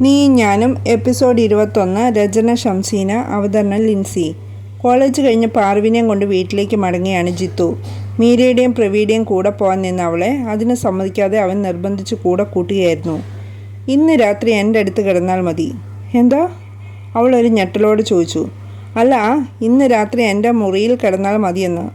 നീ ഞാനും എപ്പിസോഡ് ഇരുപത്തൊന്ന് രചന ഷംസീന അവതരണം ലിൻസി. കോളേജ് കഴിഞ്ഞ് പാർവിനെയും കൊണ്ട് വീട്ടിലേക്ക് മടങ്ങിയാണ് ജിത്തു. മീരയുടെയും പ്രവീയുടെയും കൂടെ പോകാൻ നിന്ന അവളെ അതിന് സമ്മതിക്കാതെ അവൻ നിർബന്ധിച്ച് കൂടെ കൂട്ടുകയായിരുന്നു. ഇന്ന് രാത്രി എന്റെ അടുത്ത് കിടന്നാൽ മതി. എന്താ? അവൾ ഒരു ഞെട്ടലോട് ചോദിച്ചു. അല്ല ഇന്ന് രാത്രി എന്റെ മുറിയിൽ കിടന്നാൽ മതിയെന്ന്.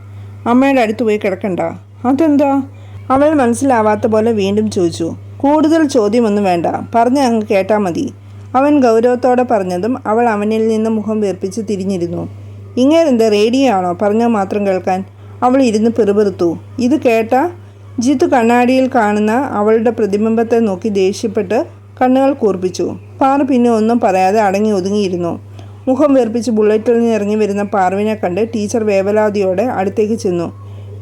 അമ്മയുടെ അടുത്ത് പോയി കിടക്കണ്ട. അതെന്താ? അവൾ മനസ്സിലാവാത്ത പോലെ വീണ്ടും ചോദിച്ചു. കൂടുതൽ ചോദ്യമൊന്നും വേണ്ട. പറഞ്ഞ് അങ്ങ് കേട്ടാൽ മതി. അവൻ ഗൗരവത്തോടെ പറഞ്ഞതും അവൾ അവനിൽ നിന്ന് മുഖം വീർപ്പിച്ച് തിരിഞ്ഞിരുന്നു. ഇങ്ങനെന്ത് റേഡിയോ ആണോ പറഞ്ഞാൽ മാത്രം കേൾക്കാൻ. അവൾ ഇരുന്ന് പെറുപെറുത്തു. ഇത് കേട്ട ജിത്തു കണ്ണാടിയിൽ കാണുന്ന അവളുടെ പ്രതിബിംബത്തെ നോക്കി ദേഷ്യപ്പെട്ട് കണ്ണുകൾ കൂർപ്പിച്ചു. പാറു പിന്നെ ഒന്നും പറയാതെ അടങ്ങി ഒതുങ്ങിയിരുന്നു. മുഖം വീർപ്പിച്ച് ബുള്ളറ്റിൽ നിന്ന് ഇറങ്ങി വരുന്ന പാറുവിനെ കണ്ട് ടീച്ചർ വേവലാതിയോടെ അടുത്തേക്ക് ചെന്നു.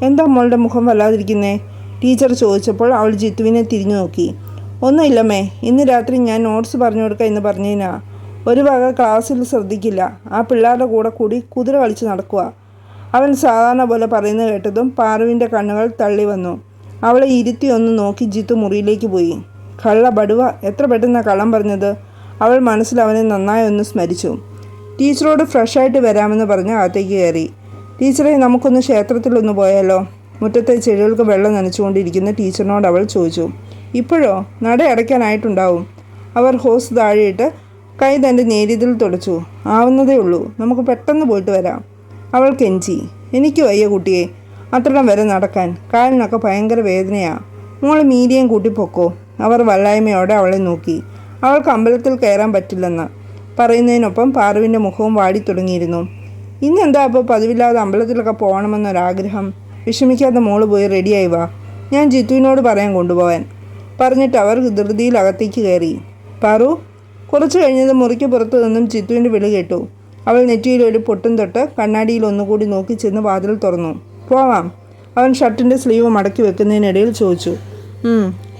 എന്താ മോളുടെ മുഖം വല്ലാതിരിക്കുന്നേ? ടീച്ചർ ചോദിച്ചപ്പോൾ അവൾ ജിത്തുവിനെ തിരിഞ്ഞു നോക്കി. ഒന്നുമില്ലമ്മേ ഇന്ന് രാത്രി ഞാൻ നോട്ട്സ് പറഞ്ഞു കൊടുക്കുക എന്ന് പറഞ്ഞതിനാ ഒരു വക ക്ലാസ്സിൽ ശ്രദ്ധിക്കില്ല. ആ പിള്ളേരുടെ കൂടെ കൂടി കുതിര കളിച്ച് നടക്കുക അവൻ സാധാരണ പോലെ പറയുന്നത് കേട്ടതും പാറുവിന്റെ കണ്ണുകൾ തള്ളി വന്നു. അവളെ ഇരുത്തി ഒന്ന് നോക്കി ജിത്തു മുറിയിലേക്ക് പോയി. കള്ള ബടുവ എത്ര പെട്ടെന്ന് കള്ളം പറഞ്ഞത്? അവൾ മനസ്സിൽ അവനെ നന്നായി ഒന്ന് സ്മരിച്ചു. ടീച്ചറോട് ഫ്രഷായിട്ട് വരാമെന്ന് പറഞ്ഞ് അകത്തേക്ക് കയറി. ടീച്ചറെ നമുക്കൊന്ന് ക്ഷേത്രത്തിലൊന്ന് പോയാലോ? മുറ്റത്തെ ചെടികൾക്ക് വെള്ളം നനച്ചുകൊണ്ടിരിക്കുന്ന ടീച്ചറിനോട് അവൾ ചോദിച്ചു ഇപ്പോഴോ? നട അടയ്ക്കാനായിട്ടുണ്ടാവും. അവർ ഹോസ് താഴെയിട്ട് കൈ തന്റെ നേരിയതിൽ തുടച്ചു ആവുന്നതേ ഉള്ളൂ നമുക്ക് പെട്ടെന്ന് പോയിട്ട് വരാം. അവൾ കെഞ്ചി എനിക്ക് വയ്യ കുട്ടിയെ അത്രയും വരെ നടക്കാൻ കാലിനൊക്കെ ഭയങ്കര വേദനയാ മോൾ മീരിയം കൂട്ടിപ്പൊക്കോ അവർ വല്ലായ്മയോടെ അവളെ നോക്കി അവൾക്ക് അമ്പലത്തിൽ കയറാൻ പറ്റില്ലെന്ന് പറയുന്നതിനൊപ്പം പാറുവിന്റെ മുഖവും വാടി തുടങ്ങിയിരുന്നു. ഇന്നെന്താ അപ്പോൾ പതിവില്ലാതെ അമ്പലത്തിലൊക്കെ പോകണമെന്നൊരാഗ്രഹം? വിഷമിക്കാതെ മോൾ പോയി റെഡിയായി വാ. ഞാൻ ജിത്തുവിനോട് പറയാൻ കൊണ്ടുപോകാൻ പറഞ്ഞിട്ട് അവർ ധൃതിയിൽ അകത്തേക്ക് കയറി. പാറു കുറച്ചു കഴിഞ്ഞത് മുറിക്ക് പുറത്തു നിന്നും ജിത്തുവിന്റെ വിളി കേട്ടു. അവൾ നെറ്റിയിൽ ഒരു പൊട്ടും തൊട്ട് കണ്ണാടിയിൽ ഒന്നുകൂടി നോക്കി ചെന്ന് വാതിൽ തുറന്നു. പോവാം. അവൻ ഷർട്ടിന്റെ സ്ലീവ് മടക്കി വെക്കുന്നതിനിടയിൽ ചോദിച്ചു.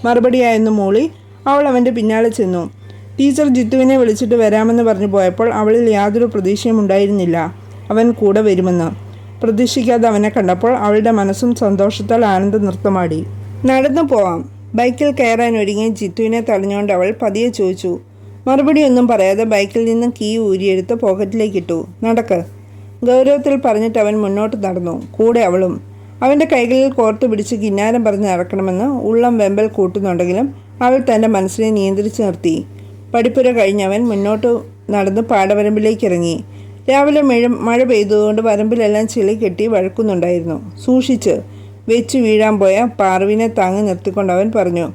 മറുപടിയായിരുന്നു മൂളി. അവൾ അവന്റെ പിന്നാലെ ചെന്നു. ടീച്ചർ ജിത്തുവിനെ വിളിച്ചിട്ട് വരാമെന്ന് പറഞ്ഞു പോയപ്പോൾ അവളിൽ യാതൊരു പ്രതീക്ഷയും ഉണ്ടായിരുന്നില്ല. അവൻ കൂടെ വരുമെന്ന്. പ്രതീക്ഷിക്കാതെ അവനെ കണ്ടപ്പോൾ അവളുടെ മനസ്സും സന്തോഷത്താൽ ആനന്ദ നൃത്തമാടി. നടന്നു പോവാം. ബൈക്കിൽ കയറാൻ ഒരുങ്ങി ജിത്തുവിനെ തടഞ്ഞുകൊണ്ട് അവൾ പതിയെ ചോദിച്ചു മറുപടി ഒന്നും പറയാതെ ബൈക്കിൽ നിന്ന് കീ ഊരിയെടുത്ത് പോക്കറ്റിലേക്ക് ഇട്ടു. നടക്ക്. ഗൗരവത്തിൽ പറഞ്ഞിട്ട് അവൻ മുന്നോട്ട് നടന്നു. കൂടെ അവളും. അവന്റെ കൈകളിൽ കോർത്തു പിടിച്ച് കിന്നാരം പറഞ്ഞ് നടക്കണമെന്ന് ഉള്ളം വെമ്പൽ കൂട്ടുന്നുണ്ടെങ്കിലും അവൾ തന്റെ മനസ്സിനെ നിയന്ത്രിച്ചു നിർത്തി. പഠിപ്പുര കഴിഞ്ഞവൻ മുന്നോട്ട് നടന്ന് പാടവരമ്പിലേക്ക് ഇറങ്ങി രാവിലെ മഴ മഴ പെയ്തതുകൊണ്ട് വരമ്പിലെല്ലാം ചെളി കെട്ടി വഴക്കുന്നുണ്ടായിരുന്നു. സൂക്ഷിച്ച് വെച്ച് വീഴാൻ പോയ പാർവിനെ താങ്ങി നിർത്തിക്കൊണ്ട് അവൻ പറഞ്ഞു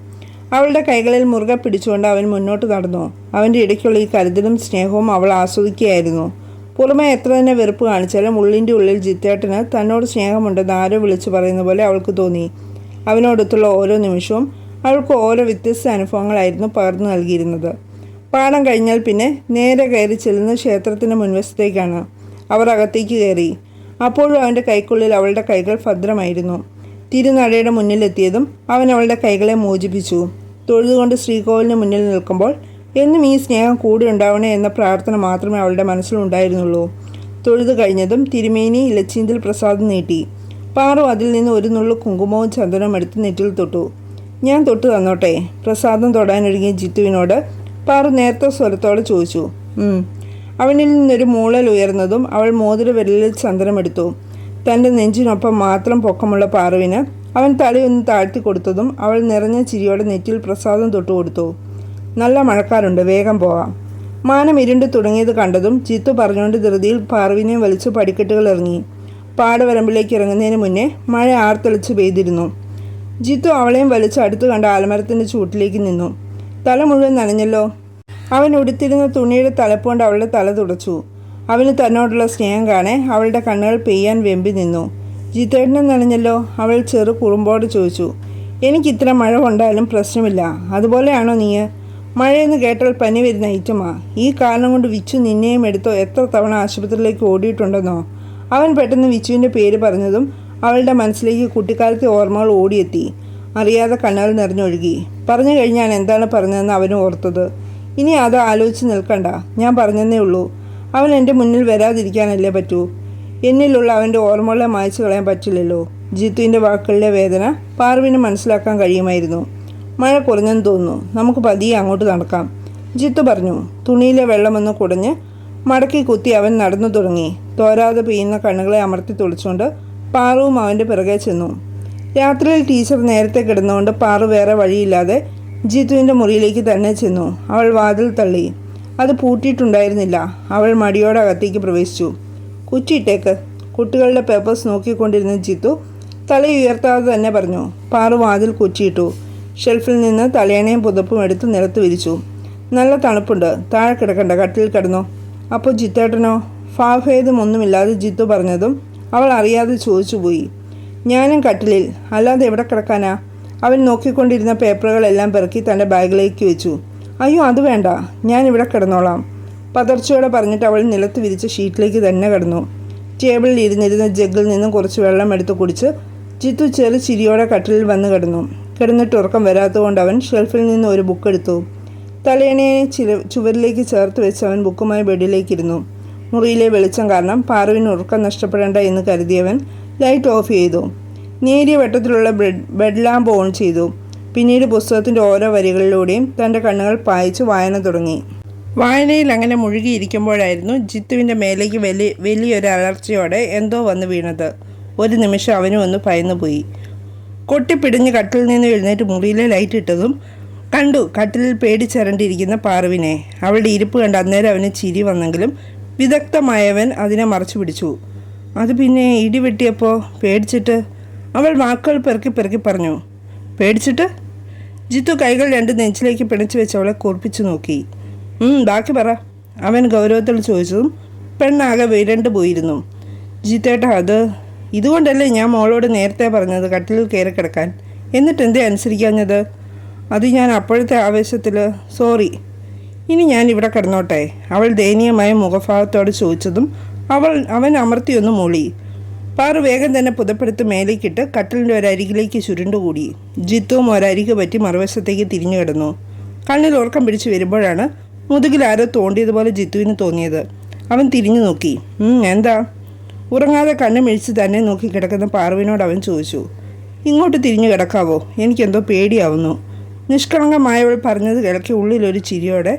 അവളുടെ കൈകളിൽ മുറുകെ പിടിച്ചുകൊണ്ട് അവൻ മുന്നോട്ട് നടന്നു. അവന്റെ ഇടയ്ക്കുള്ള ഈ കരുതലും സ്നേഹവും അവൾ ആസ്വദിക്കുകയായിരുന്നു. പുറമെ എത്ര തന്നെ വെറുപ്പ് കാണിച്ചാലും ഉള്ളിന്റെ ഉള്ളിൽ ജിത്തേട്ടന് തന്നോട് സ്നേഹമുണ്ടെന്ന് ആരോ വിളിച്ചു പറയുന്ന പോലെ അവൾക്ക് തോന്നി. അവനോടൊത്തുള്ള ഓരോ നിമിഷവും അവൾക്ക് ഓരോ വ്യത്യസ്ത അനുഭവങ്ങളായിരുന്നു പകർന്നു നൽകിയിരുന്നത്. പാഠം കഴിഞ്ഞാൽ പിന്നെ നേരെ കയറി ചെല്ലുന്ന ക്ഷേത്രത്തിന്റെ മുൻവശത്തേക്കാണ്. അവർ അകത്തേക്ക് കയറി. അപ്പോഴും അവന്റെ കൈക്കുള്ളിൽ അവളുടെ കൈകൾ ഭദ്രമായിരുന്നു. തിരുനടയുടെ മുന്നിലെത്തിയതും അവൻ അവളുടെ കൈകളെ മോചിപ്പിച്ചു. തൊഴുതുകൊണ്ട് ശ്രീകോവിലിന് മുന്നിൽ നിൽക്കുമ്പോൾ എന്നും ഈ സ്നേഹം കൂടെ ഉണ്ടാവണേ എന്ന പ്രാർത്ഥന മാത്രമേ അവളുടെ മനസ്സിലുണ്ടായിരുന്നുള്ളൂ തൊഴുതു കഴിഞ്ഞതും തിരുമേനി ഇലച്ചീന്തിൽ പ്രസാദം നീട്ടി. പാറു അതിൽ നിന്ന് ഒരു നുള്ളു കുങ്കുമവും ചന്ദനവും എടുത്ത് നെറ്റിൽ തൊട്ടു. ഞാൻ തൊട്ട് തന്നോട്ടെ പ്രസാദം തൊടാനൊരുങ്ങിയ ജിത്തുവിനോട് പാറു നേരത്തെ സ്വരത്തോടെ ചോദിച്ചു. അവനിൽ നിന്നൊരു മൂളൽ ഉയർന്നതും അവൾ മോതിര വിരലിൽ ചന്ദനമെടുത്തു തന്റെ നെഞ്ചിനൊപ്പം മാത്രം പൊക്കമുള്ള പാറുവിന് അവൻ തലയൊന്ന് താഴ്ത്തി കൊടുത്തതും അവൾ നിറഞ്ഞ ചിരിയോടെ നെറ്റിൽ പ്രസാദം തൊട്ടു കൊടുത്തു. നല്ല മഴക്കാരുണ്ട് വേഗം പോവാം മാനം ഇരുണ്ട് തുടങ്ങിയത് കണ്ടതും ജിത്തു പറഞ്ഞുകൊണ്ട് ധൃതിയിൽ പാറുവിനെ വലിച്ചു പടിക്കെട്ടുകൾ ഇറങ്ങി. പാടവരമ്പിലേക്ക് ഇറങ്ങുന്നതിന് മുന്നേ മഴ ആർത്തെളിച്ച് പെയ്തിരുന്നു. ജിത്തു അവളെയും വലിച്ച് അടുത്ത് കണ്ട ആലമരത്തിന്റെ ചൂട്ടിലേക്ക് നിന്നു. തല മുഴുവൻ നനഞ്ഞല്ലോ. അവൻ ഉടുത്തിരുന്ന തുണിയുടെ തലപ്പുകൊണ്ട് അവളുടെ തല തുടച്ചു. അവന് തന്നോടുള്ള സ്നേഹം കാണെ അവളുടെ കണ്ണുകൾ പെയ്യാൻ വെമ്പി നിന്നു. ജിത്തേട്ടനെ നനഞ്ഞല്ലോ? അവൾ ചെറു കുറുമ്പോട് ചോദിച്ചു. എനിക്ക് ഇത്ര മഴ കൊണ്ടാലും പ്രശ്നമില്ല. അതുപോലെയാണോ നീ? മഴയെന്ന് കേട്ടാൽ പനി വരുന്ന ഐറ്റമാ. ഈ കാരണം കൊണ്ട് വിച്ചു നിന്നെയും എടുത്തോ എത്ര തവണ ആശുപത്രിയിലേക്ക് ഓടിയിട്ടുണ്ടെന്നോ? അവൻ പെട്ടെന്ന് വിച്ചുവിന്റെ പേര് പറഞ്ഞതും അവളുടെ മനസ്സിലേക്ക് കുട്ടിക്കാലത്തെ ഓർമ്മകൾ ഓടിയെത്തി. അറിയാതെ കണ്ണുകൾ നിറഞ്ഞൊഴുകി. പറഞ്ഞു കഴിഞ്ഞാൽ എന്താണ് പറഞ്ഞതെന്ന് അവന് ഓർത്തത്. ഇനി അത് ആലോചിച്ച് നിൽക്കണ്ട. ഞാൻ പറഞ്ഞതേ ഉള്ളൂ. അവൻ എന്റെ മുന്നിൽ വരാതിരിക്കാനല്ലേ പറ്റൂ. എന്നിലുള്ള അവന്റെ ഓർമ്മകളെ മായ്ച്ചു കളയാൻ പറ്റില്ലല്ലോ. ജിത്തുവിന്റെ വാക്കുകളിലെ വേദന പാർവിന് മനസ്സിലാക്കാൻ കഴിയുമായിരുന്നു. മഴ കുറഞ്ഞെന്ന് തോന്നുന്നു. നമുക്ക് പതിയെ അങ്ങോട്ട് നടക്കാം. ജിത്തു പറഞ്ഞു. തുണിയിലെ വെള്ളമൊന്ന് കുടഞ്ഞ് മടക്കി കുത്തി അവൻ നടന്നു തുടങ്ങി. തോരാതെ പെയ്യുന്ന കണ്ണുകളെ അമർത്തി തുളിച്ചുകൊണ്ട് പാറുവും അവന്റെ പിറകെ ചെന്നു. രാത്രിയിൽ ടീച്ചർ നേരത്തെ കിടന്നുകൊണ്ട് പാറു വേറെ വഴിയില്ലാതെ ജിത്തുവിന്റെ മുറിയിലേക്ക് തന്നെ ചെന്നു. അവൾ വാതിൽ തള്ളി. അത് പൂട്ടിയിട്ടുണ്ടായിരുന്നില്ല. അവൾ മടിയോടെ അകത്തേക്ക് പ്രവേശിച്ചു. കുറ്റിയിട്ടേക്ക്. കുട്ടികളുടെ പേപ്പേഴ്സ് നോക്കിക്കൊണ്ടിരുന്ന ജിത്തു തല ഉയർത്താതെ തന്നെ പറഞ്ഞു. പാറു വാതിൽ കുറ്റിയിട്ടു. ഷെൽഫിൽ നിന്ന് തലയണയും പുതപ്പും എടുത്ത് നിലത്ത് വിരിച്ചു. നല്ല തണുപ്പുണ്ട്. താഴെ കിടക്കണ്ട. കട്ടിൽ കിടന്നു. അപ്പോൾ ജിത്തേട്ടനോ? ഫാഭേദമൊന്നുമില്ലാതെ ജിത്തു പറഞ്ഞതും അവൾ അറിയാതെ ചോദിച്ചുപോയി. ഞാനും കട്ടിലിൽ. അല്ലാതെ എവിടെ കിടക്കാനാ? അവൻ നോക്കിക്കൊണ്ടിരുന്ന പേപ്പറുകളെല്ലാം പെറുക്കി തന്റെ ബാഗിലേക്ക് വെച്ചു. അയ്യോ അത് വേണ്ട. ഞാൻ ഇവിടെ കിടന്നോളാം. പതർച്ചയോടെ പറഞ്ഞിട്ട് അവൾ നിലത്ത് വിരിച്ച ഷീറ്റിലേക്ക് തന്നെ കിടന്നു. ടേബിളിൽ ഇരുന്നിരുന്ന ജഗ്ഗിൽ നിന്നും കുറച്ച് വെള്ളം എടുത്ത് കുടിച്ച് ചിത്തു ചെറു ചിരിയോടെ കട്ടിലിൽ വന്ന് കിടന്നു. കിടന്നിട്ട് ഉറക്കം വരാത്തതുകൊണ്ട് അവൻ ഷെൽഫിൽ നിന്ന് ഒരു ബുക്ക് എടുത്തു. തലേണയെ ചില ചുവരിലേക്ക് ചേർത്ത് വെച്ച് അവൻ ബുക്കുമായി ബെഡിലേക്കിരുന്നു മുറിയിലെ വെളിച്ചം കാരണം പാറുവിന് ഉറക്കം നഷ്ടപ്പെടേണ്ട എന്ന് കരുതിയവൻ ലൈറ്റ് ഓഫ് ചെയ്തു. നേരിയ വെട്ടത്തിലുള്ള ബ്രെഡ് ബെഡ് ലാമ്പ് ഓൺ ചെയ്തു. പിന്നീട് പുസ്തകത്തിന്റെ ഓരോ വരികളിലൂടെയും തന്റെ കണ്ണുകൾ പായിച്ച് വായന തുടങ്ങി. വായനയിൽ അങ്ങനെ മുഴുകിയിരിക്കുമ്പോഴായിരുന്നു ജിത്തുവിന്റെ മേലേക്ക് വലിയ വലിയൊരു അലർച്ചയോടെ എന്തോ വന്ന് വീണത്. ഒരു നിമിഷം അവനും ഒന്ന് ഭയന്നുപോയി കൊട്ടിപ്പിടിഞ്ഞ് കട്ടിൽ നിന്ന് എഴുന്നേറ്റ് മുറിയിലെ ലൈറ്റ് ഇട്ടതും കണ്ടു കട്ടിലിൽ പേടിച്ചരണ്ടിരിക്കുന്ന പാറുവിനെ. അവളുടെ ഇരിപ്പ് കണ്ട് അന്നേരം അവന് ചിരി വന്നെങ്കിലും വിദഗ്ധമായവൻ അതിനെ മറച്ചു പിടിച്ചു. അത് പിന്നെ ഇടി വെട്ടിയപ്പോൾ പേടിച്ചിട്ട് അവൾ വാക്കുകൾ പെറുക്കി പെറുക്കി പറഞ്ഞു. പേടിച്ചിട്ട്? ജിത്തു കൈകൾ രണ്ട് നെഞ്ചിലേക്ക് പിണച്ചു വെച്ച് അവളെ കുറിപ്പിച്ചു നോക്കി. "ഉം, ബാക്കി പറ. അവൻ ഗൗരവത്തിൽ ചോദിച്ചതും പെണ്ണാകെ വിരണ്ടു പോയിരുന്നു. ജിത്തേട്ട അത് ഇതുകൊണ്ടല്ലേ ഞാൻ മോളോട് നേരത്തെ പറഞ്ഞത് കട്ടിലിൽ കയറി കിടക്കാൻ? എന്നിട്ട് എന്തേ അനുസരിക്കാഞ്ഞത്? അത് ഞാൻ അപ്പോഴത്തെ ആവേശത്തിൽ സോറി ഇനി ഞാൻ ഇവിടെ കിടന്നോട്ടെ. അവൾ ദയനീയമായ മുഖഭാവത്തോട് ചോദിച്ചതും അവൾ അവൻ അമർത്തിയൊന്ന് മൂളി. പാറു വേഗം തന്നെ പുതപ്പെടുത്ത് മേലേക്കിട്ട് കട്ടലിന്റെ ഒരരികിലേക്ക് ചുരുണ്ടുകൂടി. ജിത്തുവും ഒരരികു പറ്റി മറുവശത്തേക്ക് തിരിഞ്ഞു കിടന്നു. കണ്ണിൽ ഉറക്കം പിടിച്ചു വരുമ്പോഴാണ് മുതുകിൽ ആരോ തോണ്ടിയതുപോലെ ജിത്തുവിന് തോന്നിയത്. അവൻ തിരിഞ്ഞു നോക്കി. എന്താ? ഉറങ്ങാതെ കണ്ണു മിഴിച്ച് തന്നെ നോക്കി കിടക്കുന്ന പാറുവിനോട് അവൻ ചോദിച്ചു. ഇങ്ങോട്ട് തിരിഞ്ഞു കിടക്കാവോ? എനിക്കെന്തോ പേടിയാവുന്നു. നിഷ്കളങ്കമായവൾ പറഞ്ഞത് കിളക്കി ഉള്ളിലൊരു ചിരിയോടെ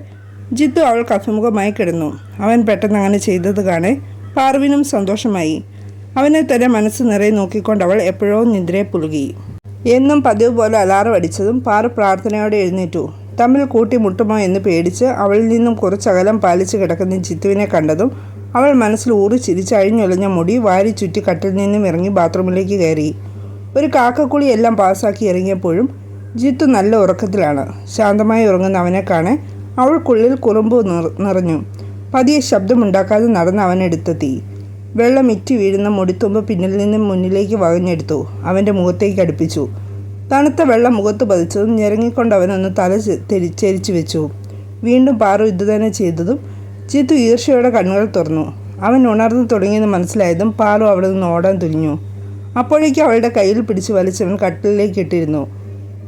ജിത്തു അവൾക്ക് അഭിമുഖമായി കിടന്നു. അവൻ പെട്ടെന്ന് അങ്ങനെ ചെയ്തത് കാണെ പാർവിനും സന്തോഷമായി. അവനെ തന്നെ മനസ്സ് നിറയെ നോക്കിക്കൊണ്ട് അവൾ എപ്പോഴോ നിദ്രയെ പുലുകി എന്നും പതിവ് പോലെ അലാറം അടിച്ചതും പാറു പ്രാർത്ഥനയോടെ എഴുന്നേറ്റു. തമ്മിൽ കൂട്ടിമുട്ടുമോ എന്ന് പേടിച്ച് അവളിൽ നിന്നും കുറച്ചകലം പാലിച്ച് കിടക്കുന്ന ജിത്തുവിനെ കണ്ടതും അവൾ മനസ്സിൽ ഊറി ചിരിച്ച് അഴിഞ്ഞൊലിഞ്ഞ മുടി വാരി ചുറ്റി കട്ടിൽ നിന്നും ഇറങ്ങി ബാത്റൂമിലേക്ക് കയറി. ഒരു കാക്കക്കുളി എല്ലാം പാസ്സാക്കി ഇറങ്ങിയപ്പോഴും ജിത്തു നല്ല ഉറക്കത്തിലാണ്. ശാന്തമായി ഉറങ്ങുന്ന അവനെ കാണെ അവൾക്കുള്ളിൽ കുറുമ്പ് നിറ- നിറഞ്ഞു. പതിയെ ശബ്ദമുണ്ടാക്കാതെ നടന്ന് അവനെടുത്തെത്തി വെള്ളം ഇറ്റി വീഴുന്ന മുടിത്തുമ്പ് പിന്നിൽ നിന്നും മുന്നിലേക്ക് വകഞ്ഞെടുത്തു അവന്റെ മുഖത്തേക്ക് അടുപ്പിച്ചു. തണുത്ത വെള്ളം മുഖത്ത് പതിച്ചതും ഞെരങ്ങിക്കൊണ്ട് അവനൊന്ന് തല ചെരിച്ചു വെച്ചു. വീണ്ടും പാറു ഇതുതന്നെ ചെയ്തതും ചിത്തു ഈർഷയുടെ കണ്ണുകൾ തുറന്നു. അവൻ ഉണർന്നു തുടങ്ങിയെന്ന് മനസ്സിലായതും പാറു അവിടെ നിന്ന് ഓടാൻ തുനിഞ്ഞു. അപ്പോഴേക്കും അവളുടെ കയ്യിൽ പിടിച്ച് വലിച്ചവൻ കട്ടിലേക്ക് ഇട്ടിരുന്നു.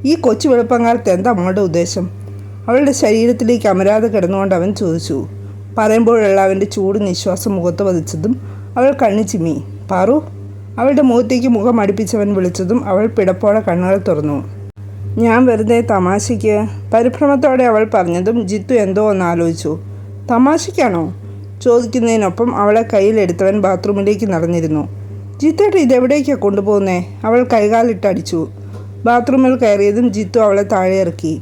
ഈ കൊച്ചു വെളുപ്പങ്കാലത്ത് എന്താ അമ്മയുടെ ഉദ്ദേശം? അവളുടെ ശരീരത്തിലേക്ക് അമരാതെ കിടന്നുകൊണ്ട് അവൻ ചോദിച്ചു. പറയുമ്പോഴുള്ള അവന്റെ ചൂട് നിശ്വാസം മുഖത്ത് പതിച്ചതും അവൾ കണ്ണു ചിമ്മി. പാറു അവളുടെ മുഖത്തേക്ക് മുഖം അടുപ്പിച്ചവൻ വിളിച്ചതും അവൾ പിടപ്പോടെ കണ്ണുകൾ തുറന്നു. ഞാൻ വെറുതെ തമാശയ്ക്ക് പരിഭ്രമത്തോടെ അവൾ പറഞ്ഞതും ജിത്തു എന്തോ ഒന്ന് ആലോചിച്ചു. തമാശയ്ക്കാണോ? ചോദിക്കുന്നതിനൊപ്പം അവളെ കയ്യിലെടുത്തവൻ ബാത്റൂമിലേക്ക് നടന്നിരുന്നു. ജിത്തേട്ട് ഇതെവിടേക്കാണ് കൊണ്ടുപോകുന്നേ? അവൾ കൈകാലിട്ടടിച്ചു ബാത്റൂമിൽ കയറിയതും ജിത്തു അവളെ താഴെ ഇറക്കി.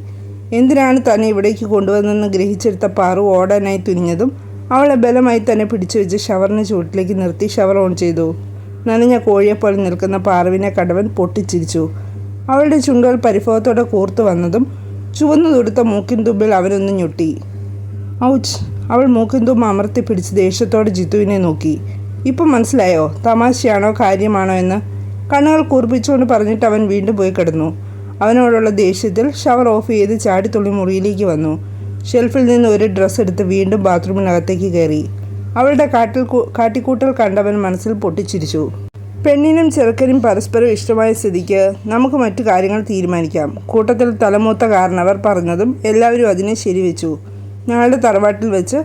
എന്തിനാണ് തന്നെ ഇവിടേക്ക് കൊണ്ടുവന്നെന്ന് ഗ്രഹിച്ചെടുത്ത പാറു ഓടാനായി തുനിഞ്ഞതും അവളെ ബലമായി തന്നെ പിടിച്ചു വെച്ച് ഷവറിന് ചുവട്ടിലേക്ക് നിർത്തി ഷവർ ഓൺ ചെയ്തു. നനഞ്ഞ കോഴിയെപ്പോലെ നിൽക്കുന്ന പാറുവിനെ കടവൻ പൊട്ടിച്ചിരിച്ചു. അവളുടെ ചുണ്ടുകൾ പരിഭവത്തോടെ കൂർത്തു വന്നതും ചുവന്നു തൊടുത്ത മൂക്കിൻ തുമ്പിൽ അവനൊന്ന് ഞൊട്ടി. ഔച്ച് അവൾ മൂക്കിൻ തുമ്പ് അമർത്തി പിടിച്ച് ദേഷ്യത്തോടെ ജിത്തുവിനെ നോക്കി. ഇപ്പം മനസ്സിലായോ? തമാശയാണോ കാര്യമാണോ എന്ന് കണ്ണുകൾ കൂർപ്പിച്ചുകൊണ്ട് പറഞ്ഞിട്ട് അവൻ വീണ്ടും പോയി കിടന്നു. അവനോടുള്ള ദേഷ്യത്തിൽ ഷവർ ഓഫ് ചെയ്ത് ചാടിത്തുള്ളി മുറിയിലേക്ക് വന്നു. ഷെൽഫിൽ നിന്ന് ഒരു ഡ്രസ്സ് എടുത്ത് വീണ്ടും ബാത്റൂമിനകത്തേക്ക് കയറി. അവളുടെ കാട്ടിൽ കാട്ടിക്കൂട്ടൽ കണ്ടവൻ മനസ്സിൽ പൊട്ടിച്ചിരിച്ചു. പെണ്ണിനും ചെറുക്കനും പരസ്പരം ഇഷ്ടമായ സ്ഥിതിക്ക് നമുക്ക് മറ്റു കാര്യങ്ങൾ തീരുമാനിക്കാം. കൂട്ടത്തിൽ തലമൂത്ത കാരണവർ പറഞ്ഞതും എല്ലാവരും അതിനെ ശരിവെച്ചു. ഞങ്ങളുടെ തറവാട്ടിൽ വെച്ച്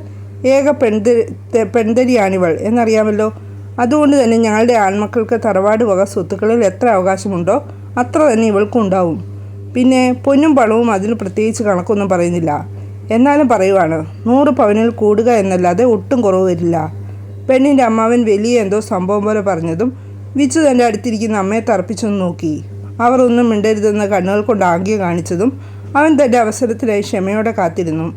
ഏക പെൺതരി തെ- പെൺതരിയാണിവൾ എന്നറിയാമല്ലോ. അതുകൊണ്ട് തന്നെ ഞങ്ങളുടെ ആൺമക്കൾക്ക് തറവാട് വക സ്വത്തുക്കളിൽ എത്ര അവകാശമുണ്ടോ അത്ര തന്നെ ഇവൾക്കും ഉണ്ടാവും. പിന്നെ പൊന്നും പണവും അതിന് പ്രത്യേകിച്ച് കണക്കൊന്നും പറയുന്നില്ല. എന്നാലും പറയുവാണ് നൂറ് പവനിൽ കൂടുക എന്നല്ലാതെ ഒട്ടും കുറവ് വരില്ല. പെണ്ണിന്റെ അമ്മാവൻ വലിയ എന്തോ സംഭവം പോലെ പറഞ്ഞതും വിച്ചു തന്റെ അടുത്തിരിക്കുന്ന അമ്മയെ തറപ്പിച്ചൊന്ന് നോക്കി. അവർ ഒന്നും മിണ്ടരുതെന്ന് കണ്ണുകൾ കൊണ്ട് ആംഗ്യം കാണിച്ചതും അവൻ തന്റെ അവസരത്തിലായി ക്ഷമയോടെ കാത്തിരുന്നു.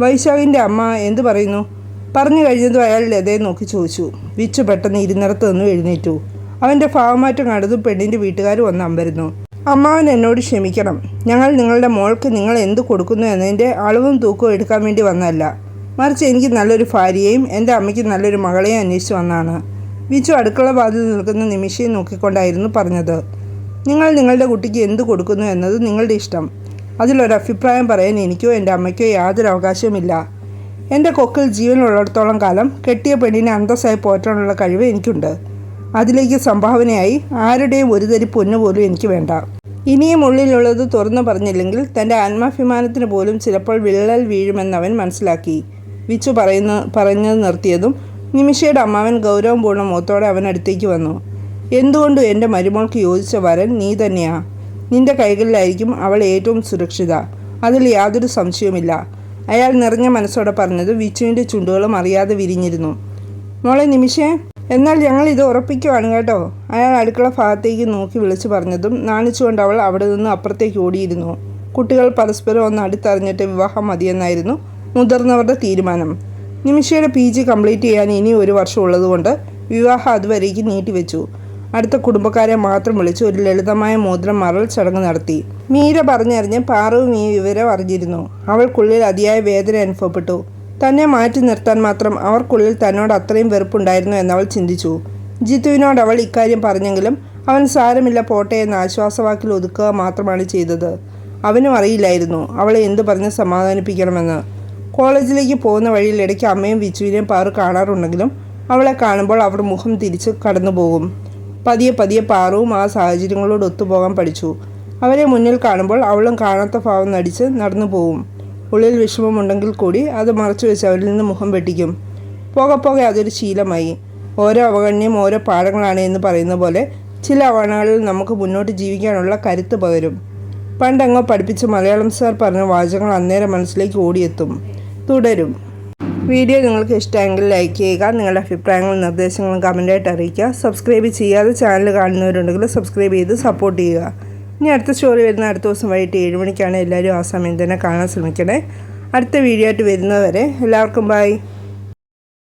വൈശാഖിന്റെ അമ്മ എന്തു പറയുന്നു? പറഞ്ഞു കഴിഞ്ഞതും അയാൾ ലതയെ നോക്കി ചോദിച്ചു. വിച്ചു പെട്ടെന്ന് ഇരുന്നിടത്ത് നിന്ന് എഴുന്നേറ്റു. അവന്റെ ഭാവമാറ്റം കണ്ടതും പെണ്ണിന്റെ വീട്ടുകാർ വന്ന് അമ്പരുന്നു. അമ്മാവൻ എന്നോട് ക്ഷമിക്കണം. ഞങ്ങൾ നിങ്ങളുടെ മോൾക്ക് നിങ്ങൾ എന്ത് കൊടുക്കുന്നു എന്നതിന്റെ അളവും തൂക്കവും എടുക്കാൻ വേണ്ടി വന്നതല്ല. മറിച്ച് എനിക്ക് നല്ലൊരു ഭാര്യയെയും എന്റെ അമ്മയ്ക്ക് നല്ലൊരു മകളെയും അന്വേഷിച്ച് വന്നാണ് വിച്ചു അടുക്കള വാതിൽ നിൽക്കുന്ന നിമിഷയെ നോക്കിക്കൊണ്ടായിരുന്നു പറഞ്ഞത്. നിങ്ങൾ നിങ്ങളുടെ കുട്ടിക്ക് എന്ത് കൊടുക്കുന്നു എന്നത് നിങ്ങളുടെ ഇഷ്ടം. അതിലൊരഭിപ്രായം പറയാൻ എനിക്കോ എന്റെ അമ്മയ്ക്കോ യാതൊരു അവകാശവുമില്ല. എന്റെ കൊക്കിൽ ജീവനുള്ളിടത്തോളം കാലം കെട്ടിയ പെണ്ണിനെ അന്തസ്സായി പോറ്റാനുള്ള കഴിവ് എനിക്കുണ്ട്. അതിലേക്ക് സംഭാവനയായി ആരുടെയും ഒരു തരി പൊന്നു പോലും എനിക്ക് വേണ്ട. ഇനിയും ഉള്ളിലുള്ളത് തുറന്നു പറഞ്ഞില്ലെങ്കിൽ തന്റെ ആത്മാഭിമാനത്തിന് പോലും ചിലപ്പോൾ വിള്ളൽ വീഴുമെന്നവൻ മനസ്സിലാക്കി. വിച്ചു പറയുന്ന പറഞ്ഞത് നിർത്തിയതും നിമിഷയുടെ അമ്മാവൻ ഗൗരവം പൂർണ മുഖത്തോടെ അവൻ അടുത്തേക്ക് വന്നു. എന്തുകൊണ്ടും എന്റെ മരുമോൾക്ക് യോജിച്ച വരൻ നീ തന്നെയാ? നിന്റെ കൈകളിലായിരിക്കും അവൾ ഏറ്റവും സുരക്ഷിത. അതിൽ യാതൊരു സംശയവുമില്ല. അയാൾ നിറഞ്ഞ മനസ്സോടെ പറഞ്ഞത് വിച്ചുവിന്റെ ചുണ്ടുകളും അറിയാതെ വിരിഞ്ഞിരുന്നു. മോളെ നിമിഷേ എന്നാൽ ഞങ്ങൾ ഇത് ഉറപ്പിക്കുവാണ് കേട്ടോ. അയാൾ അടുക്കള ഭാഗത്തേക്ക് നോക്കി വിളിച്ചു പറഞ്ഞതും നാണിച്ചുകൊണ്ട് അവൾ അവിടെ നിന്ന് അപ്പുറത്തേക്ക് ഓടിയിരുന്നു. കുട്ടികൾ പരസ്പരം ഒന്ന് അടുത്തറിഞ്ഞിട്ട് വിവാഹം മതിയെന്നായിരുന്നു മുതിർന്നവരുടെ തീരുമാനം. നിമിഷയുടെ പി ജി കംപ്ലീറ്റ് ചെയ്യാൻ ഇനി ഒരു വർഷം ഉള്ളതുകൊണ്ട് വിവാഹം അതുവരേക്ക് നീട്ടിവെച്ചു. അടുത്ത കുടുംബക്കാരെ മാത്രം വിളിച്ച് ഒരു ലളിതമായ മോതിരം മറൽ ചടങ്ങ് നടത്തി. മീര പറഞ്ഞറിഞ്ഞ് പാറുവും ഈ വിവരം അറിഞ്ഞിരുന്നു. അവൾക്കുള്ളിൽ അതിയായ വേദന അനുഭവപ്പെട്ടു. തന്നെ മാറ്റി നിർത്താൻ മാത്രം അവർക്കുള്ളിൽ തന്നോട് അത്രയും വെറുപ്പുണ്ടായിരുന്നു എന്നവൾ ചിന്തിച്ചു. ജിത്തുവിനോട് അവൾ ഇക്കാര്യം പറഞ്ഞെങ്കിലും അവൻ സാരമില്ല പോട്ടെ എന്ന ആശ്വാസവാക്കിൽ ഒതുക്കുക മാത്രമാണ് ചെയ്തത്. അവനും അറിയില്ലായിരുന്നു അവളെ എന്ത് പറഞ്ഞ് സമാധാനിപ്പിക്കണമെന്ന്. കോളേജിലേക്ക് പോകുന്ന വഴിയിൽ ഇടയ്ക്ക് അമ്മയും വിച്ചുവിനെയും പാറു കാണാറുണ്ടെങ്കിലും അവളെ കാണുമ്പോൾ അവർ മുഖം തിരിച്ച് കടന്നു പോകും. പതിയെ പതിയെ പാറുവും ആ സാഹചര്യങ്ങളോട് ഒത്തുപോകാൻ പഠിച്ചു. അവരെ മുന്നിൽ കാണുമ്പോൾ അവളും കാണാത്ത ഭാവം നടിച്ച് നടന്നു പോവും. ഉള്ളിൽ വിഷമമുണ്ടെങ്കിൽ കൂടി അത് മറച്ചു വെച്ച് അവരിൽ നിന്ന് മുഖം വെട്ടിക്കും. പോകെ പോകെ അതൊരു ശീലമായി. ഓരോ അവഗണ്യം ഓരോ പാഠങ്ങളാണ് എന്ന് പറയുന്ന പോലെ ചില അവഗണകളിൽ നമുക്ക് മുന്നോട്ട് ജീവിക്കാനുള്ള കരുത്ത് പകരും. പണ്ടങ്ങോ പഠിപ്പിച്ച മലയാളം സാർ പറഞ്ഞ വാചകങ്ങൾ അന്നേരം മനസ്സിലേക്ക് ഓടിയെത്തും. തുടരും. വീഡിയോ നിങ്ങൾക്ക് ഇഷ്ടമെങ്കിൽ ലൈക്ക് ചെയ്യുക നിങ്ങളുടെ അഭിപ്രായങ്ങളും നിർദ്ദേശങ്ങളും കമന്റായിട്ട് അറിയിക്കുക. സബ്സ്ക്രൈബ് ചെയ്യാതെ ചാനൽ കാണുന്നവരുണ്ടെങ്കിൽ സബ്സ്ക്രൈബ് ചെയ്ത് സപ്പോർട്ട് ചെയ്യുക. ഇനി അടുത്ത സ്റ്റോറി വരുന്ന അടുത്ത ദിവസം വൈകിട്ട് ഏഴ് മണിക്കാണ് എല്ലാവരും ആ സമയം തന്നെ കാണാൻ ശ്രമിക്കണേ. അടുത്ത വീഡിയോ ആയിട്ട് വരുന്നവരെ എല്ലാവർക്കും ബൈ